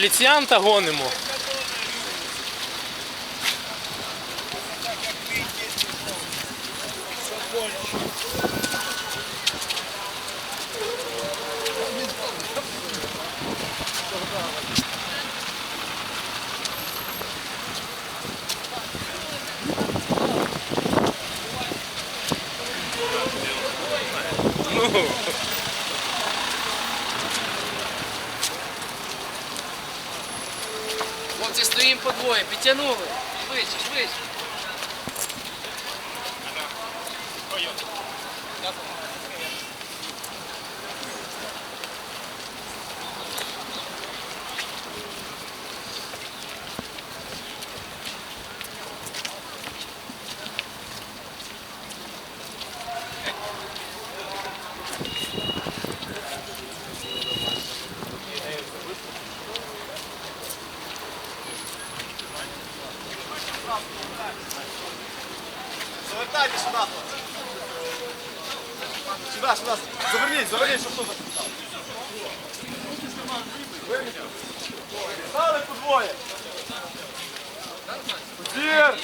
Міліціянта гонимо. Ну. Двоє, підтягнули. Швидше, швидше. Завертайте Заверніть, заверніть, щоб тут. Стали по двоє. Зір.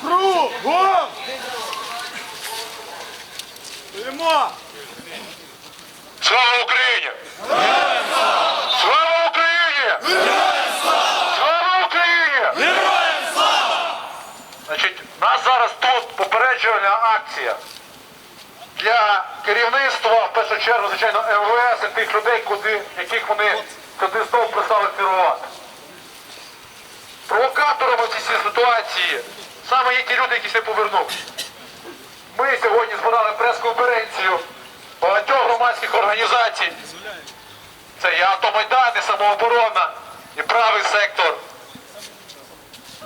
Кругом. Стоїмо. Слава Україні! Слава Україні! Слава Україні! Значить, у нас зараз тут попереджувальна акція для керівництва, в першу чергу, звичайно, МВС і тих людей, куди, яких вони туди знову прислали керувати. Провокаторами в цій ситуації саме є ті люди, які не повернувся. Ми сьогодні збирали прес-конференцію багатьох громадських організацій. Це і Автомайдан, і самооборона, і правий сектор,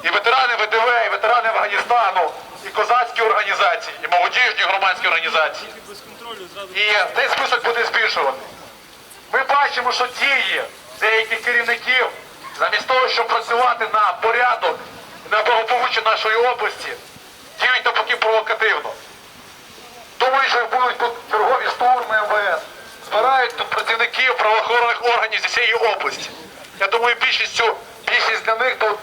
і ветерани ВДВ, і ветерани Афганістану, і козацькі організації, і молодіжні громадські організації. І цей список буде збільшувати. Ми бачимо, що дії деяких керівників, замість того, щоб працювати на порядок, на благополуччя нашої області, діють навпаки провокативно. Думаю, що будуть чергові штурми МВС. Збирають тут працівників правоохоронних органів зі всієї області. Я думаю, більшістю, більшість для них тут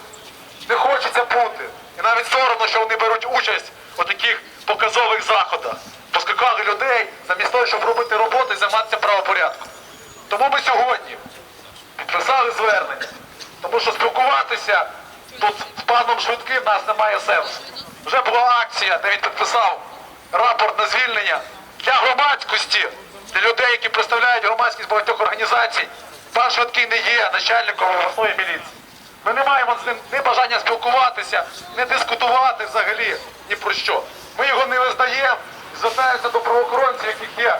не хочеться бути. І навіть соромно, що вони беруть участь у таких показових заходах. Поскакали людей того, щоб робити роботу і займатися правопорядком. Тому ми сьогодні підписали звернення. Тому що спілкуватися тут з паном Швидким в нас немає сенсу. Вже була акція, де він підписав рапорт на звільнення для громадськості, для людей, які представляють громадськість багатьох організацій. Пан Швидкий не є начальником обласної міліції. Ми не маємо з ним ні бажання спілкуватися, не дискутувати взагалі ні про що. Ми його не визнаємо і звертаємося до правоохоронців, яких є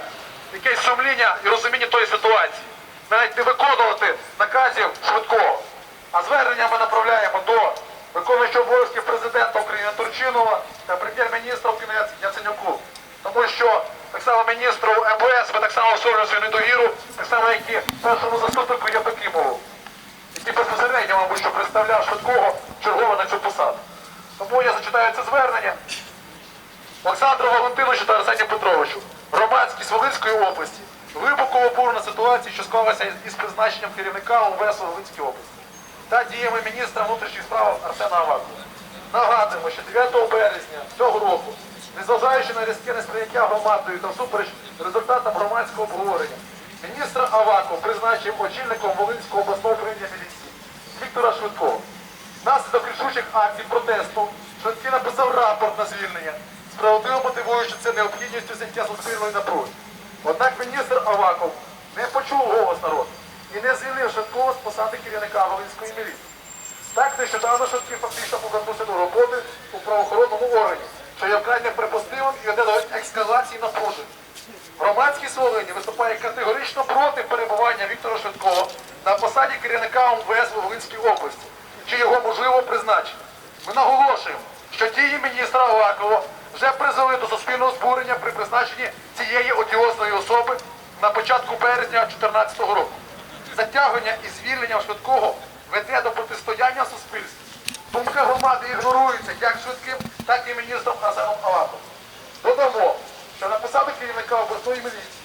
якесь сумління і розуміння тої ситуації. Навіть не виконувати наказів швидкого. А звернення ми направляємо до виконуючого обов'язків президента України Турчинова та прем'єр-міністра України Яценюку. Тому що так само міністру МВС ми так само висловлюємо свою недовіру, так само як і першому заступнику Євдокимову, який безпосередньо, мабуть, що представляв швидкого чергово на цю посаду. Тому я зачитаю це звернення. Олександру Валентиновичу та Арсенію Петровичу, громадськість Волинської області, глибоко обурена ситуація, що склалася із- призначенням керівника ОВС у Волинській області та діями міністра внутрішніх справ Арсена Авакова. Нагадуємо, що 9 березня цього року, незважаючи на різке несприйняття громадою та всупереч результатам громадського обговорення, міністр Аваков призначив очільником Волинського обласного управління міліції Віктора Швидкого. Внаслідок рішучих акцій протесту Швидкий написав рапорт на звільнення, справедливо мотивуючи це необхідністю зняття суспільної напруги. Однак міністр Аваков не почув голос народу і не звільнив Швидкого з посади керівника Волинської міліції. Так нещодавно Швидкий фактично повернувся до роботи у правоохоронному органі, що є вкрай неприпустимим і веде до ескалації напружень. Громадськість Волині виступає категорично проти перебування Віктора Швидкого на посаді керівника МВС у Волинській області чи його можливого призначення. Ми наголошуємо, що дії міністра Авакова вже призвели до суспільного збурення при призначенні цієї одіозної особи на початку березня 2014 року. Затягування і звільнення швидкого веде до протистояння суспільства. Думка громади ігнорується як швидким, так і міністром Арсеном Аваковим. Додамо, що на посаду керівника обласної міліції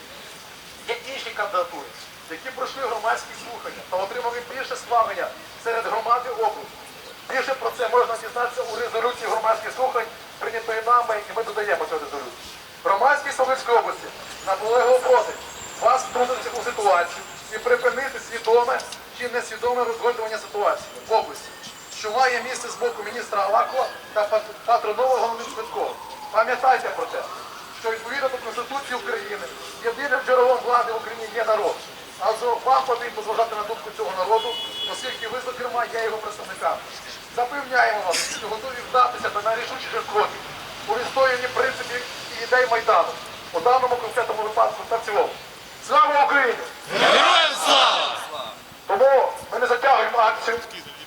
є інші кандидатури, які пройшли громадські слухання та отримали більше прагнення серед громади області. Більше про це можна дізнатися у резолюції громадських слухань, прийнятої нами, і ми додаємо цю резолюцію. Громадськість Солицької області наполегло просить вас втрутитися у ситуацію і припинити свідоме чи несвідоме розгортування ситуації в області, що має місце з боку міністра Авакова та пат- патронова головним швидкого. Пам'ятайте про те, що відповідно до Конституції України єдиним джерелом влади в Україні є народ. А вам потрібно зважати на думку цього народу, оскільки ви, зокрема, є його представниками. Запевняємо вас, що готові вдатися до найрішучіших кроків у відстоянні принципів і ідей Майдану, у даному конкретному випадку та в цілому. Слава Україні! Героям слава! Тому ми не затягуємо акцію.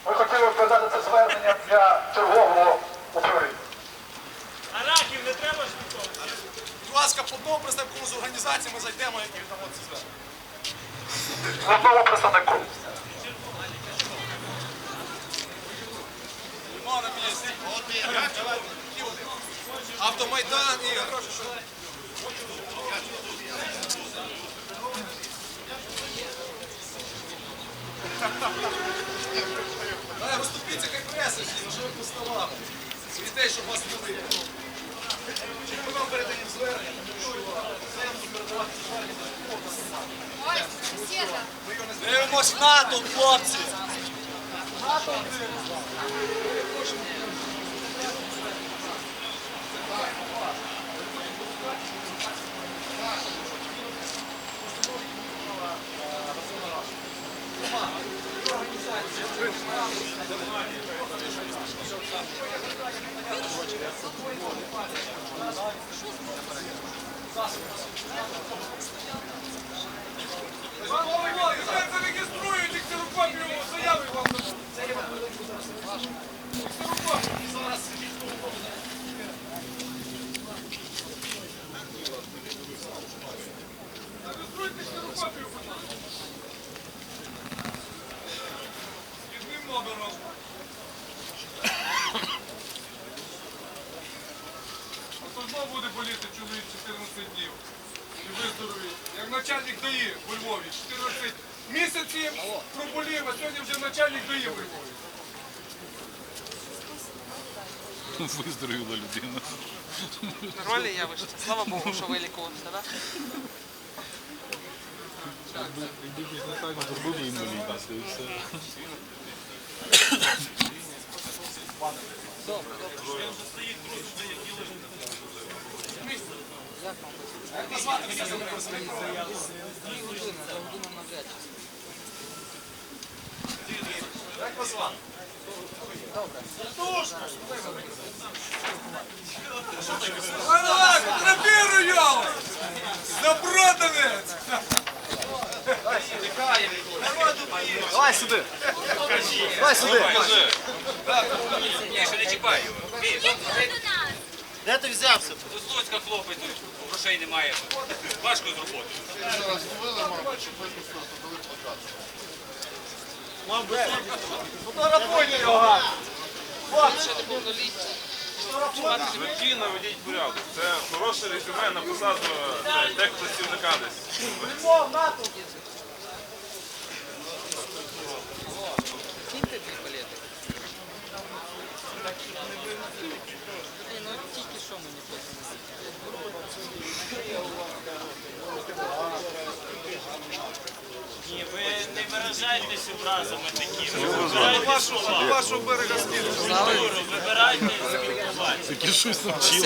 Ми хотіли передати це звернення для чергового управління. А раків не треба ж нікого? Будь ласка, по одному представнику з організації ми зайдемо і віддамо це звернення. Одному представнику. Нема на місці. Автомайдан і гроші, що... Давай, розступіться, хай преса, що ви поставали. Світей, щоб вас не видно. Ми вам передаємо звернення, тому що землю передавати звернення. Ой, сусіда. Дивимось НАТО, хлопці! Зареєструють їх ксерокопію заяви вам. Зареєструйте ксерокопію, будь ласка. З одним номером. А то знову буде боліти чоловік 14 днів. І виздоровіть. Як начальник ДАІ у Львові. 14 місяців проболів, а сьогодні вже начальник ДАІ у Львові. Виздоровіла людина. Нормальне явище. Слава Богу, що вилікувався, так? Ідіть не так, зробили інвалідність і все. Так, фотографірую його! Запроданець! Давай сюди! Давай сюди! Міша, не чіпай його. Де ти взявся? з хлопець, грошей немає. Важко з роботи. Фотографуйте його! Спокійно ведіть порядок. Це хороше резюме на посаду е, техпрацівника десь. Киньте дві палети. Ні, ну тільки що мені потім. Ні, ви не виражайтесь образами такими. Вашого берега. Культуру, вибирайте. Такі На навчили.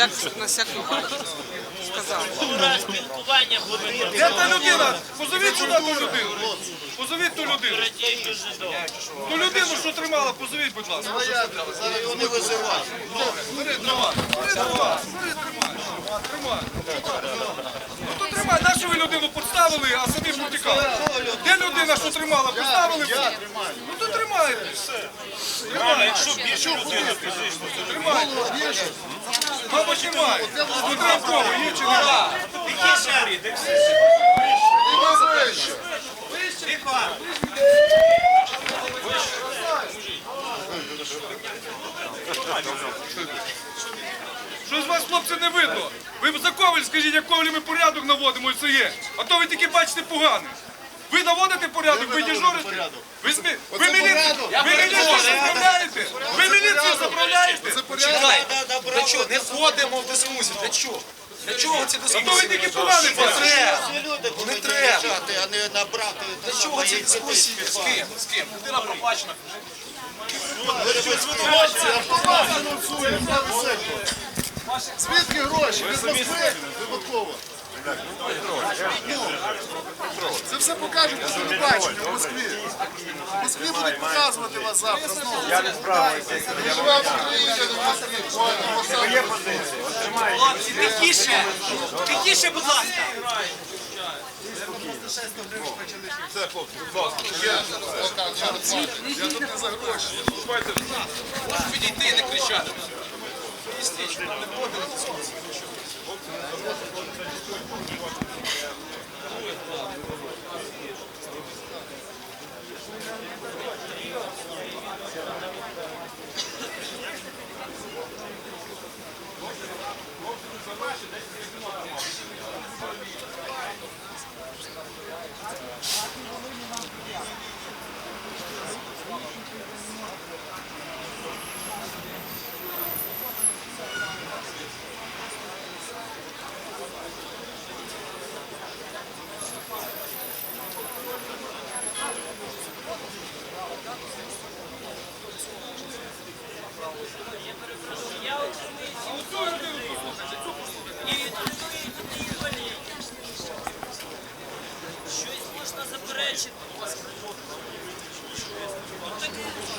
всяк, на. Сказав. Спілкування повинна Де та людина? Позовіть сюди ту людину. Позовіть ту людину. Ту людину, що тримала, позовіть, будь ласка. Зараз його не визивати. Бери, тримай. Бери, тримай. Бери, тримай. Тримай. Ну то тримай. Нашу ви людину підставили, а самі потікали. Де людина, що тримала? Підставили? Ну то тримайте. Якщо більше людина фізично, то Тримай. Мабуть, немає. Дмитро Кова, є чи такі шарі, де всі Що з вас, хлопці, не видно? Ви б за коваль скажіть, як ковалі ми порядок наводимо, і це є. А то ви тільки бачите погане. Ви наводите порядок, ви дежурите. Ви, змі... ви, міліцію, порядок. ви міліцію заправляєте. Ви міліцію заправляєте. Чекай, Для чого? Не входимо в дискусію. Для чого? Для чого ці То ви дискусії? тільки погано Не треба. не треба. а не набрати. Для чого ці дискусії? З ким? З ким? Людина. Автомат фінансує, правий сектор. Звідки гроші? Від Москви? Випадково. Це все покажуть по телебаченню в Москві. В Москві будуть показувати вас завтра знову. Я не справився. В Україні, в Москві. Хлопці, тихіше! Тихіше, будь ласка! Це, хлопці, будь ласка. Я тут не за гроші. Можеш підійти і не кричати. Щось можна заперечити. Ну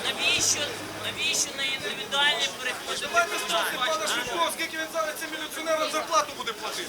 навіщо, навіщо на індивідуальні переходити Давайте скільки він зараз цим міліціонерам зарплату буде платити.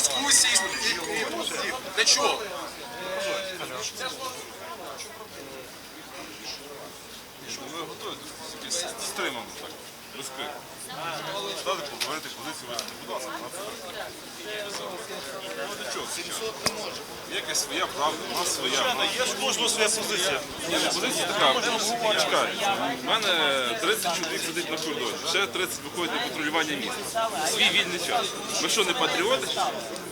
дискусії. Для чого? Ви готові до стримано так, без. Стати поговорити, позицію визнати. Будь ласка, на це. Ну, до чого зараз? Є якась своя правда, у нас своя. Є ж кожного своя позиція. Позиція така. Чекай, у мене 30 чоловік сидить на кордоні, ще 30 виходить на патрулювання міста. Свій вільний час. Ми що, не патріоти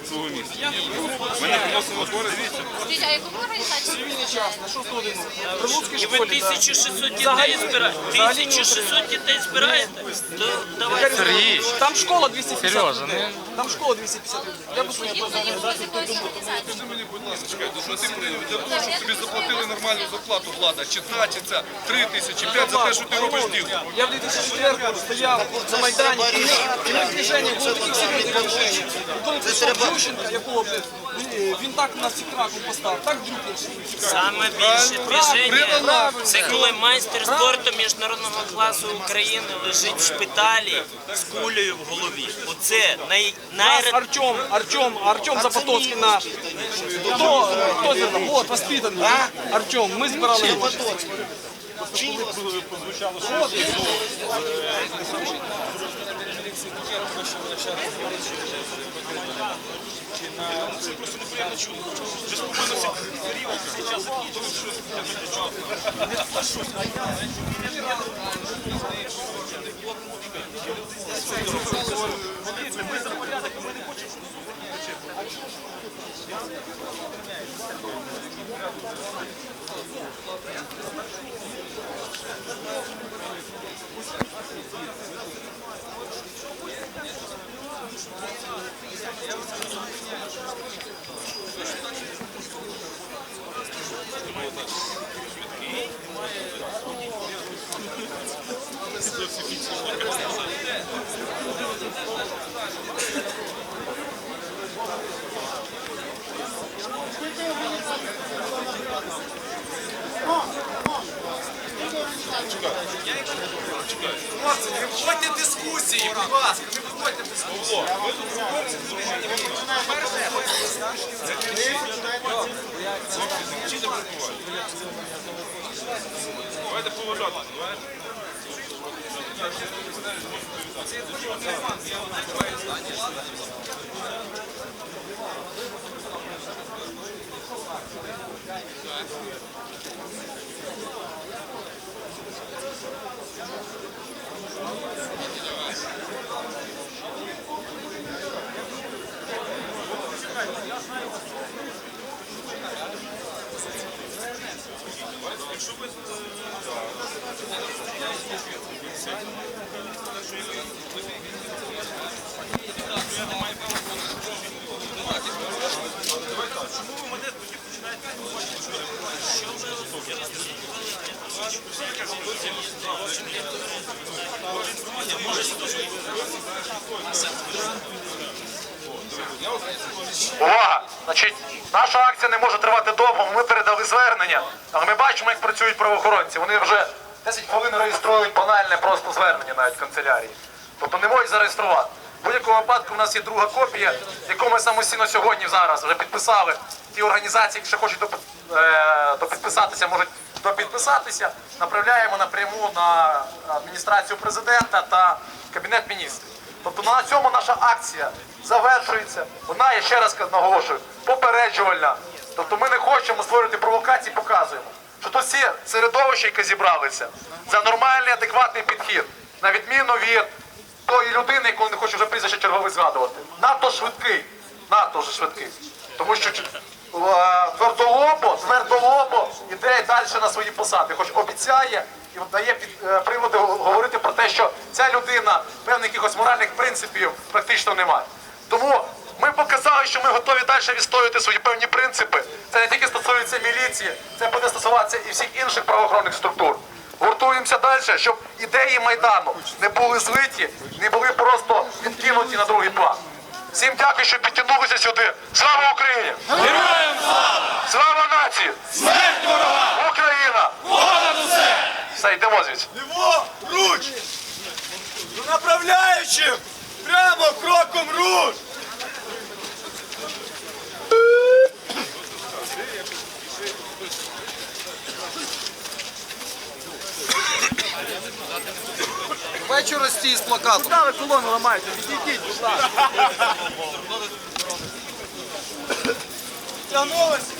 свого міста? Ми не приносимо користь. Скажіть, а яку ви організацію? І ви 1600 дітей збираєте? 1600 дітей збираєте? То давайте. Сергій, там школа 250 людей. Там школа 250 людей. Я б Які ви організації? Скажи мені, будь ласка, що ти прийняв для того, щоб тобі заплатили нормальну зарплату влада, чи та, чи ця, три тисячі, п'ять за те, що ти робиш діло. Я в 2004 стояв на Майдані, і ми- і ми були такі серйозні Коли прийшов Ющенка, якого, блядь, він- так нас всіх раком поставив, так друг Саме більше движення це коли майстер спорту міжнародного класу України лежить в шпиталі з кулею в голові. Оце най, найре... Артем, Артем, Артем Запотоцький наш. Хто, хто це там? От, воспитаний. Артем, ми збирали гроші таке робить, що вона ще раз говорить, що вже потрібно. Чи на... Ну, це просто неприємно чути. Вже спокійно всі період, всі час, тому що я не чую. Не слышу. А я не знаю, що не було музика. Ми за порядок, ми не хочемо, щоб зуби не вичепили. Thank you. Хлопці, не вводьте дискусії, будь ласка не вводьте дискусії. Давайте поважати. Давайте. Увага! Значить, наша акція не може тривати довго. Ми передали звернення, але ми бачимо, як працюють правоохоронці. Вони вже 10 хвилин реєструють банальне просто звернення навіть в канцелярії. Тобто не можуть зареєструвати. В будь-якому випадку у нас є друга копія, яку ми самостійно сьогодні зараз вже підписали. Ті організації, які ще хочуть е, допідписатися, можуть допідписатися. Направляємо напряму на адміністрацію президента та кабінет міністрів. Тобто на цьому наша акція завершується. Вона, я ще раз наголошую, попереджувальна. Тобто ми не хочемо створювати провокації, показуємо, що то всі середовища, які зібралися, за нормальний, адекватний підхід, на відміну від тої людини, яку не хочу вже прізвище чергове згадувати. Надто швидкий, надто вже швидкий. Тому що е, твердолобо, твердолобо іде далі на свої посади, хоч обіцяє і дає під, е, приводи говорити про те, що ця людина певних якихось моральних принципів практично немає. Тому ми показали, що ми готові далі відстоювати свої певні принципи. Це не тільки стосується міліції, це буде стосуватися і всіх інших правоохоронних структур. Гуртуємося далі, щоб ідеї Майдану не були злиті, не були просто відкинуті на другий план. Всім дякую, що підтягнулися сюди. Слава Україні! Все, йдемо звідси. Ліво, руч! За направляючим! Прямо кроком руч! Вечора стій з плакатом. Куди ви колону ламаєте? Відійдіть, будь ласка. Тягнулися!